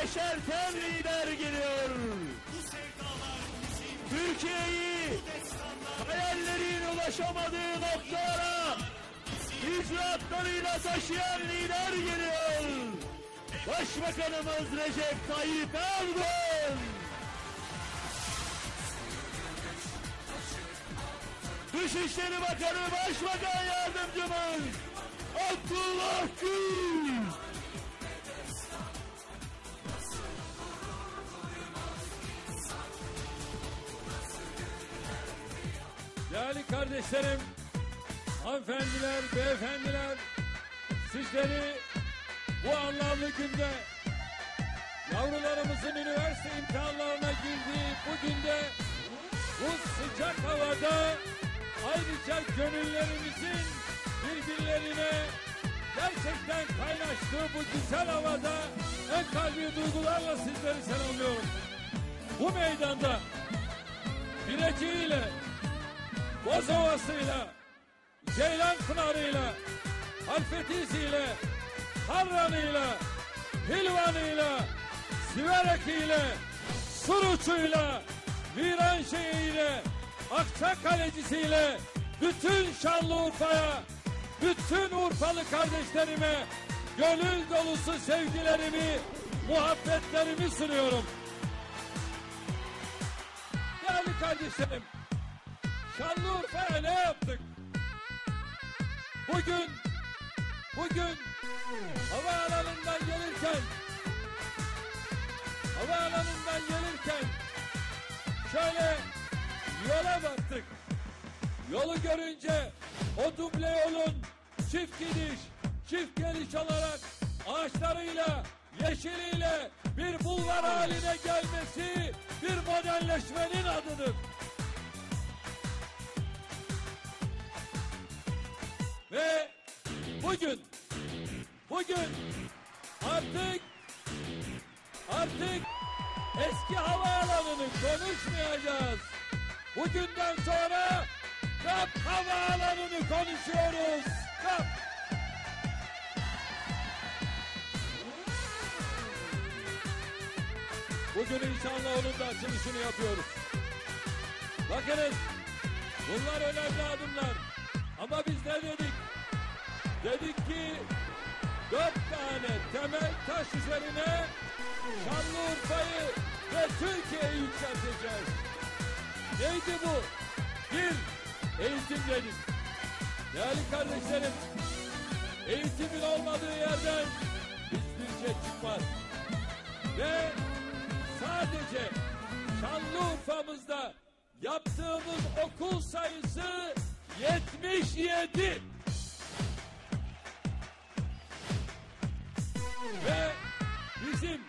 yeşerten lider geliyor. Türkiye'yi hayallerin ulaşamadığı noktalara icraatlarıyla taşıyan lider geliyor. Başbakanımız Recep Tayyip Erdoğan. Dışişleri Bakanı Başbakan Yardımcımız Abdullah Gül. Değerli kardeşlerim, hanımefendiler, beyefendiler, sizleri bu anlamlı günde yavrularımızın üniversite imtihanlarına girdiği bu günde bu sıcak havada ayrıca gönüllerimizin birbirlerine gerçekten kaynaştığı bu güzel havada en kalbi duygularla sizleri selamlıyorum. Bu meydanda bileciğiyle Bozovası'yla, Ceylan Pınarı'yla, Halfetizi'yle, Harran'ıyla, Hilvan'ıyla, Siverek'iyle, Suruç'uyla, Viranşehir'iyle, Akçakalecisi'yle, bütün Şanlıurfa'ya, bütün Urfalı kardeşlerime gönül dolusu sevgilerimi, muhabbetlerimi sunuyorum. Değerli kardeşlerim, Şanlıurfa'ya ne yaptık? Bugün, bugün havaalanından gelirken, havaalanından gelirken şöyle yola baktık. Yolu görünce o duble yolun çift gidiş, çift geliş olarak ağaçlarıyla, yeşiliyle bir bulvar haline gelmesi bir modelleşmenin adıdır. Ve bugün, bugün artık, artık eski havaalanını konuşmayacağız. Bugünden sonra KAP havaalanını konuşuyoruz. KAP. Bugün inşallah onun da açılışını yapıyoruz. Bakınız bunlar önemli adımlar. Dedik ki dört tane temel taş üzerine Şanlıurfa'yı ve Türkiye'yi yükselteceğiz. Neydi bu? Bir, eğitim dedik. Değerli kardeşlerim, eğitimin olmadığı yerden hiçbir şey çıkmaz. Ve sadece Şanlıurfa'mızda yaptığımız okul sayısı 77. bizim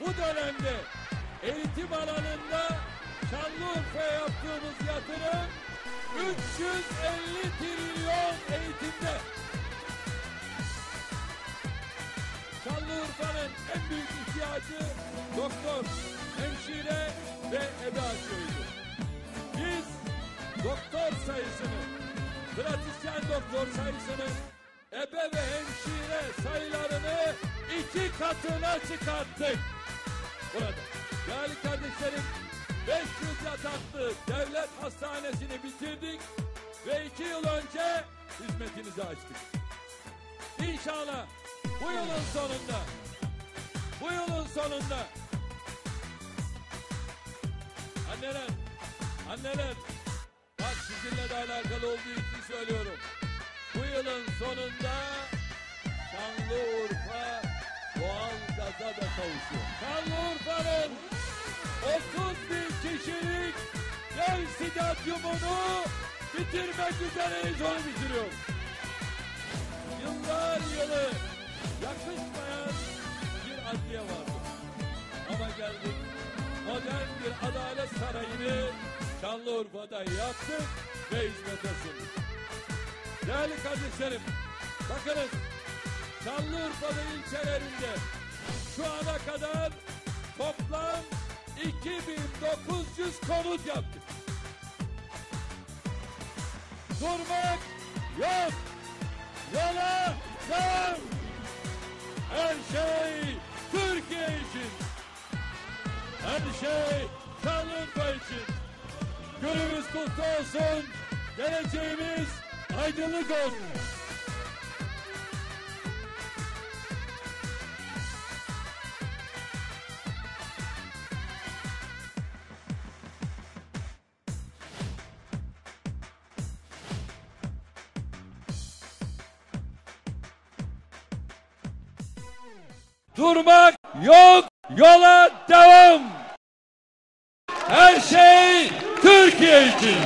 bu dönemde eğitim alanında Şanlıurfa'ya yaptığımız yatırım 350 trilyon eğitimde. Şanlıurfa'nın en büyük ihtiyacı doktor, hemşire ve ebe aşıydı. Biz doktor sayısını, pratisyen doktor sayısını, ebe ve hemşire sayılarını iki katına çıkarttık. Burada değerli kardeşlerim 500 yataklı devlet hastanesini bitirdik ve iki yıl önce hizmetinizi açtık. İnşallah bu yılın sonunda bu yılın sonunda anneler anneler bak sizinle de alakalı olduğu için söylüyorum. Bu yılın sonunda Şanlıurfa da kavuşuyor. Şanlıurfa'nın 30 bin kişilik dev stadyumunu bitirmek üzereyiz onu bitiriyor. Yıllar yılı yakışmayan bir adliye vardı. Ama geldik modern bir adalet sarayını Şanlıurfa'da yaptık ve hizmete sunduk. Değerli kardeşlerim, bakınız Şanlıurfa'nın ilçelerinde şu ana kadar toplam 2900 konut yaptık. durmak yok. Yola devam. Her şey Türkiye için. Her şey Şanlıurfa için. Günümüz kutlu olsun. Geleceğimiz aydınlık olsun. Durmak yok, yola devam. Her şey Türkiye için.